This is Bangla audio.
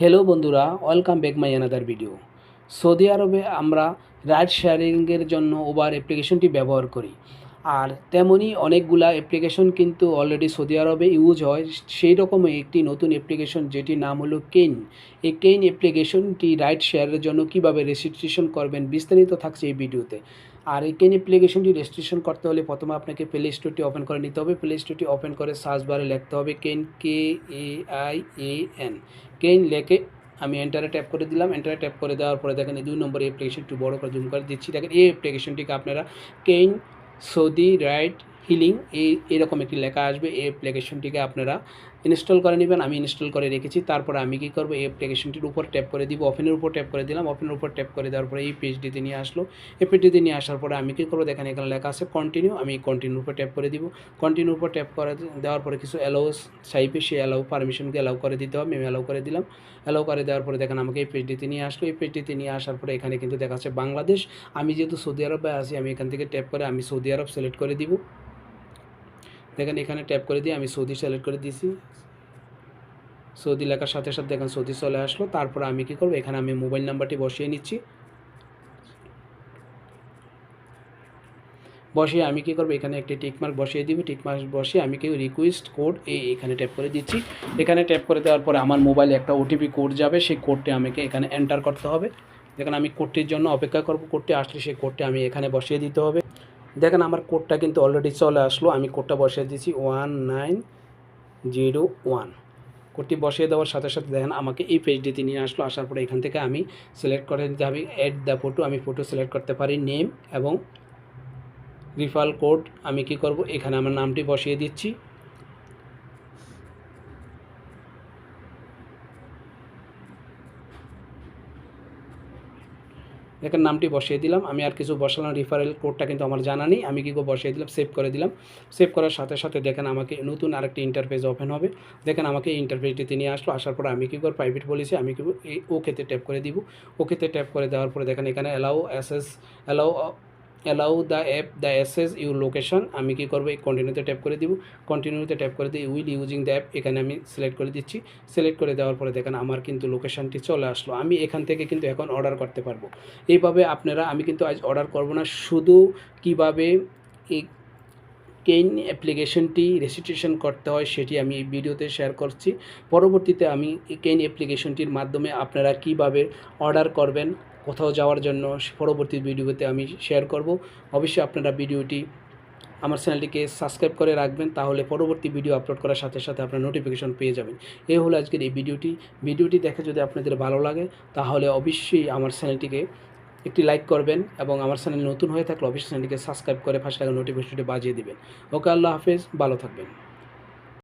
হ্যালো বন্ধুরা welcome back my another video Saudi আরবে আমরা রাইড শেয়ারিংয়ের জন্য ওবার অ্যাপ্লিকেশনটি ব্যবহার করি। আর তেমনই অনেকগুলা অ্যাপ্লিকেশন কিন্তু অলরেডি সৌদি আরবে ইউজ হয়। সেই রকমই একটি নতুন অ্যাপ্লিকেশন যেটির নাম হলো কেইন এই কেইন অ্যাপ্লিকেশনটি রাইড শেয়ারের জন্য কীভাবে রেজিস্ট্রেশন করবেন বিস্তারিত থাকছে এই ভিডিওতে আর এই কেন অ্যাপ্লিকেশনটি রেজিস্ট্রেশন করতে হলে প্রথমে আপনাকে প্লে স্টোরটি ওপেন করে নিতে হবে। প্লে স্টোরটি ওপেন করে সার্চ বারে লিখতে হবে কেন কে এ আই এ এন কেন লেখে আমি এন্টারে ট্যাপ করে দিলাম। এন্টারে ট্যাপ করে দেওয়ার পরে দেখেন এই দুই নম্বর অ্যাপ্লিকেশনটি বড় করে জুম করে দিচ্ছি। দেখেন এই অ্যাপ্লিকেশনটিকে আপনারা কেন সৌদি রাইড হিলিং এই, এরকম একটি লেখা আসবে, এই অ্যাপ্লিকেশনটিকে আপনারা ইনস্টল করে নেবেন। আমি ইনস্টল করে রেখেছি, তারপরে আমি কী করব? এই অ্যাপ্লিকেশনটির উপর ট্যাপ করে দিব ওপেনের উপর ট্যাপ করে দিলাম ওপেনের উপর ট্যাপ করে দেওয়ার পরে এই পেজটিতে নিয়ে আসলো। এই পেজটিতে নিয়ে আসার পরে আমি কী করব? দেখেন এখানে লেখা আছে কন্টিনিউ আমি কন্টিনিউর উপর ট্যাপ করে দিব। কন্টিনিউর উপর ট্যাপ করে দেওয়ার পরে কিছু অ্যালাউস চাইবে সেই অ্যালাউ পারমিশনকে অ্যালাউ করে দিতে হবে আমি অ্যালাউ করে দিলাম। অ্যালাউ করে দেওয়ার পরে দেখেন আমাকে এই পেজটিতে নিয়ে আসলো। এই পেজটিতে নিয়ে আসার পরে এখানে কিন্তু দেখা যাচ্ছে বাংলাদেশ। আমি যেহেতু সৌদি আরবে আছি, আমি এখান থেকে ট্যাপ করে আমি সৌদি আরব সিলেক্ট করে দিব। দেখেন এখানে ট্যাপ করে দিয়ে আমি সৌদি সিলেক্ট করে দিয়েছি। সৌদি লেখার সাথে সাথে দেখেন সৌদি চলে আসলো। তারপর আমি কী করব? এখানে আমি মোবাইল নাম্বারটি বসিয়ে নিচ্ছি। বসিয়ে আমি কী করব? এখানে একটি টিকমার্ক বসিয়ে দিব। টিকমার্ক বসিয়ে আমি কি রিকোয়েস্ট কোড এই এখানে ট্যাপ করে দিচ্ছি। এখানে ট্যাপ করে দেওয়ার পরে আমার মোবাইলে একটা ওটিপি কোড যাবে। সেই কোডটি আমাকে এখানে এন্টার করতে হবে। দেখেন আমি কোডটির জন্য অপেক্ষা করব। কোডটি আসলে সেই কোডটি আমি এখানে বসিয়ে দিতে হবে। দেখেন আমার কোডটা কিন্তু অলরেডি চলে আসলো, আমি কোডটা বসিয়ে দিয়েছি ওয়ান নাইন জিরো ওয়ান কোডটি বসিয়ে দেওয়ার সাথে সাথে দেখেন আমাকে এই পেজটিতে নিয়ে আসলো, আসার পরে এখান থেকে আমি সিলেক্ট করে দিতে হবে অ্যাড দ্য ফটো আমি ফটো সিলেক্ট করতে পারি নেম এবং রিফাল কোড আমি কি করব? এখানে আমার নামটি বসিয়ে দিচ্ছি। দেখেন নামটি বসিয়ে দিলাম। আমি আর কিছু বসালাম রিফারেল কোডটা কিন্তু আমার জানা নেই। আমি কী করে বসিয়ে দিলাম? সেভ করে দিলাম। সেভ করার সাথে সাথে দেখেন আমাকে নতুন আরেকটি ইন্টারফেস ওপেন হবে। দেখেন আমাকে এই ইন্টারফেসটিতে নিয়ে আসলো। আসার পর আমি কী করব? প্রাইভেট পলিসি আমি কী এই ওকেতে ট্যাপ করে দিব। ওকেতে ট্যাপ করে দেওয়ার পরে দেখেন এখানে allow access allow allow the app the access your location আমি কী করব? এই কন্টিনিউতে ট্যাপ করে দিব। কন্টিনিউতে ট্যাপ করে দিয়ে উইল ইউজিং দ্য অ্যাপ এখানে আমি সিলেক্ট করে দিচ্ছি। সিলেক্ট করে দেওয়ার পরে দেখেন আমার কিন্তু লোকেশনটি চলে আসলো। আমি এখান থেকে কিন্তু এখন অর্ডার করতে পারব। এইভাবে আপনারা, আমি কিন্তু আজ অর্ডার করব না। শুধু কীভাবে এই কেইন অ্যাপ্লিকেশনটি রেজিস্ট্রেশন করতে হয় সেটি আমি এই ভিডিওতে শেয়ার করছি। পরবর্তীতে আমি কেইন অ্যাপ্লিকেশনটির মাধ্যমে আপনারা কীভাবে অর্ডার করবেন কোথাও যাওয়ার জন্য পরবর্তী ভিডিওতে আমি শেয়ার করব। অবশ্যই আপনারা ভিডিওটি আমার চ্যানেলটিকে সাবস্ক্রাইব করে রাখবেন, তাহলে পরবর্তী ভিডিও আপলোড করার সাথে সাথে আপনারা নোটিফিকেশন পেয়ে যাবেন। এই হলো আজকের এই ভিডিওটি। ভিডিওটি দেখে যদি আপনাদের ভালো লাগে, তাহলে অবশ্যই আমার চ্যানেলটিকে একটি লাইক করবেন এবং আমার চ্যানেল নতুন হয়ে থাকলে অবশ্যই চ্যানেলটিকে সাবস্ক্রাইব করে ফার্স্ট টাকা নোটিফিকেশনটি বাজিয়ে দেবেন। ওকে, আল্লাহ হাফেজ, ভালো থাকবেন।